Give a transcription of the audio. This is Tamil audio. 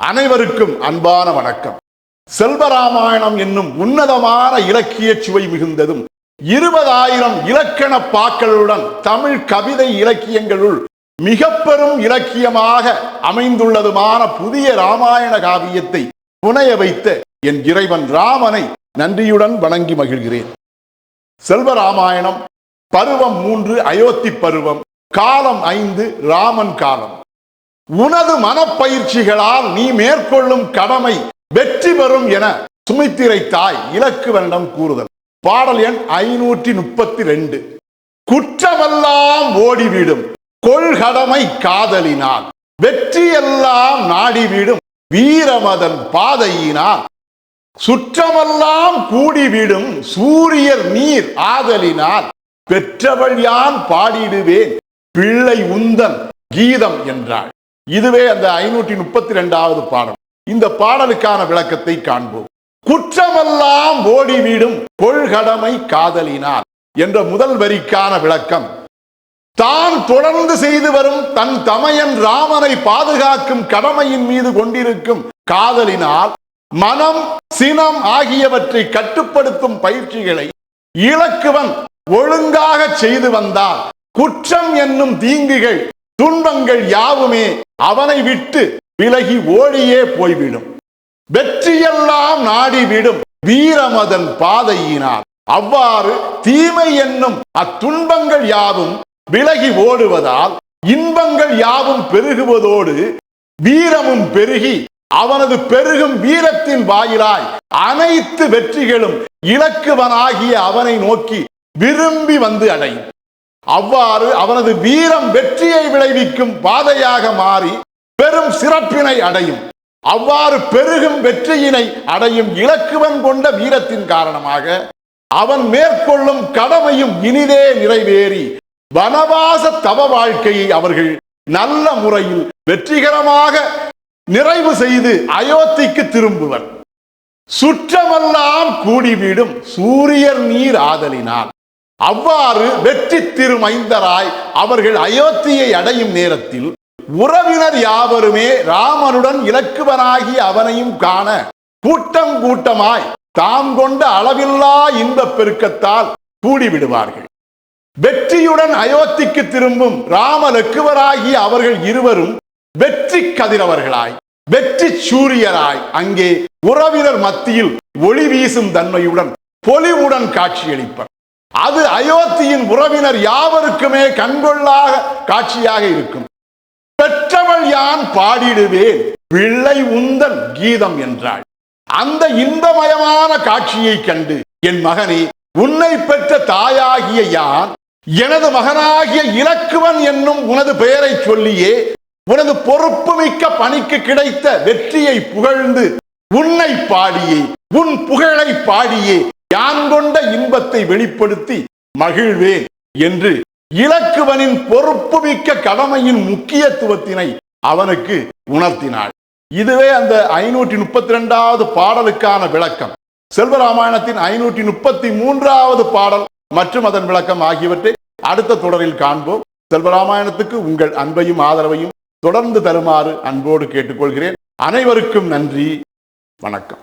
அனைவருக்கும் அன்பான வணக்கம். செல்வராமாயணம் என்னும் உன்னதமான இலக்கிய சுவை மிகுந்ததும் இருபதாயிரம் இலக்கண பாக்களுடன் தமிழ் கவிதை இலக்கியங்களுள் மிக பெரும் இலக்கியமாக அமைந்துள்ளதுமான புதிய ராமாயண காவியத்தை புனைய வைத்த என் இறைவன் ராமனை நன்றியுடன் வணங்கி மகிழ்கிறேன். செல்வராமாயணம் பருவம் மூன்று அயோத்தி பருவம் காலம் ஐந்து ராமன் காலம். உனது மனப்பயிற்சிகளால் நீ மேற்கொள்ளும் கடமை வெற்றி பெறும் என சுமித்திரை தாய் இலக்குவனிடம் கூறுதல். பாடல் எண் ஐநூற்றி முப்பத்தி ரெண்டு குற்றமெல்லாம் ஓடிவிடும். கொள்கடமை காதலினால். வெற்றியெல்லாம் நாடிவிடும். வீரமதன் பாதையினால். சுற்றமெல்லாம் கூடிவிடும். சூரியர் நீர் ஆதலினால். பெற்றவள் யான் பாடிடுவேன். பிள்ளை உந்தன் கீதம் என்றாள். இதுவே அந்த ஐநூற்றி முப்பத்தி ரெண்டாவது பாடல். இந்த பாடலுக்கான விளக்கத்தை காண்போம். குற்றமெல்லாம் ஓடிவிடும் கொள்கடமை காதலினார் என்ற முதல் வரிக்கான விளக்கம். தான் தொடர்ந்து செய்து வரும் தன் தமையன் ராமனை பாதுகாக்கும் கடமையின் மீது கொண்டிருக்கும் காதலினால் மனம் சினம் ஆகியவற்றை கட்டுப்படுத்தும் பயிற்சிகளை இலக்குவன் ஒழுங்காக செய்து வந்தால் குற்றம் என்னும் தீங்குகள் துன்பங்கள் யாவுமே அவனை விட்டு விலகி ஓடியே போய்விடும். வெற்றியெல்லாம் நாடிவிடும் வீரமதன் பாதையினார் அவ்வாறு தீமை என்னும் அத்துன்பங்கள் யாவும் விலகி ஓடுவதால் இன்பங்கள் யாவும் பெருகுவதோடு வீரமும் பெருகி அவனது பெருகும் வீரத்தின் வாயிலாய் அனைத்து வெற்றிகளும் இலக்குவனாகிய அவனை நோக்கி விரும்பி வந்து அடையும். அவ்வாறு அவனது வீரம் வெற்றியை விளைவிக்கும் பாதையாக மாறி பெரும் சிறப்பினை அடையும். அவ்வாறு பெருகும் வெற்றியினை அடையும் இலக்குவன் கொண்ட வீரத்தின் காரணமாக அவன் மேற்கொள்ளும் கடமையும் இனிதே நிறைவேறி வனவாச தவ வாழ்க்கையை அவர்கள் நல்ல முறையில் வெற்றிகரமாக நிறைவு செய்து அயோத்திக்கு திரும்புவர். சுற்றமெல்லாம் கூடிவிடும் சூரியர் நீர் ஆதலினால். அவ்வாறு வெற்றி திருமைந்தராய் அவர்கள் அயோத்தியை அடையும் நேரத்தில் உறவினர் யாவருமே ராமனுடன் இலக்குவனாகி அவனையும் காண கூட்டம் கூட்டமாய் தாம் கொண்ட அளவில்லா இன்பப் பெருக்கத்தால் கூடிவிடுவார்கள். வெற்றியுடன் அயோத்திக்கு திரும்பும் ராம அவர்கள் இருவரும் வெற்றி கதிரவர்களாய் வெற்றி சூரியராய் அங்கே உறவினர் மத்தியில் ஒளி வீசும் தன்மையுடன் பொலிவுடன் காட்சியளிப்பர். அது அயோத்தியின் உறவினர் யாவருக்குமே கண்கொள்ளாக காட்சியாக இருக்கும். பெற்றவள் யான் பாடிடுவேன்? பிள்ளை உந்தன் கீதம் என்றாள். அந்த இன்பமயமான காட்சியை கண்டு என் மகனே உன்னை பெற்ற தாயாகிய யான் எனது மகனாகிய இலக்குவன் என்னும் உனது பெயரை சொல்லியே உனது பொறுப்புமிக்க பணிக்கு கிடைத்த வெற்றியை புகழ்ந்து உன்னை பாடியே உன் புகழை பாடியே யான் கொண்ட இன்பத்தை வெளிப்படுத்தி மகிழ்வேன் என்று இலக்குவனின் பொறுப்புமிக்க கடமையின் முக்கியத்துவத்தினை அவனுக்கு உணர்த்தினாள். இதுவே அந்த ஐநூற்றி முப்பத்தி ரெண்டாவது பாடலுக்கான விளக்கம். செல்வராமாயணத்தின் ஐநூற்றி முப்பத்தி மூன்றாவது பாடல் மற்றும் அதன் விளக்கம் ஆகியவற்றை அடுத்த தொடரில் காண்போம். செல்வராமாயணத்துக்கு உங்கள் அன்பையும் ஆதரவையும் தொடர்ந்து தருமாறு அன்போடு கேட்டுக்கொள்கிறேன். அனைவருக்கும் நன்றி. வணக்கம்.